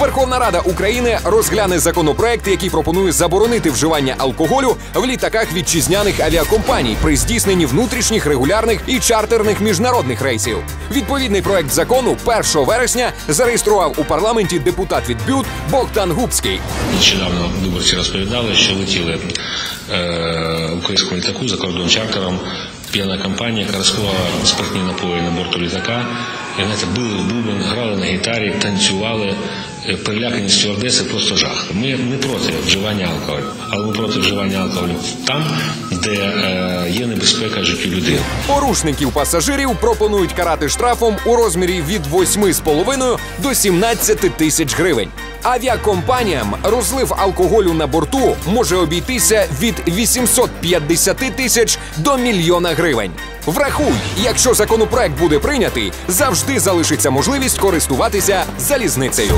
Верховна Рада України розгляне законопроект, який пропонує заборонити вживання алкоголю в літаках вітчизняних авіакомпаній при здійсненні внутрішніх регулярних і чартерних міжнародних рейсів. Відповідний проект закону 1 вересня зареєстрував у парламенті депутат від БЮТ Богдан Губський. Нещодавно виборці розповідали, що летіли е, українському літаку за кордон чартером. П'яна компанія, яка розкривала спиртні напої на борту літака. І знаєте, били в бубен, грали на гітарі, танцювали, е, перелякані стюардеси, просто жах. Ми не проти вживання алкоголю, але ми проти вживання алкоголю там, де е, є небезпека життю людини. Порушників пасажирів пропонують карати штрафом у розмірі від 8,5 до 17 тисяч гривень. Авіакомпаніям розлив алкоголю на борту може обійтися від 850 тисяч до мільйона гривень. Врахуй, якщо законопроект буде прийнятий, завжди залишиться можливість користуватися залізницею.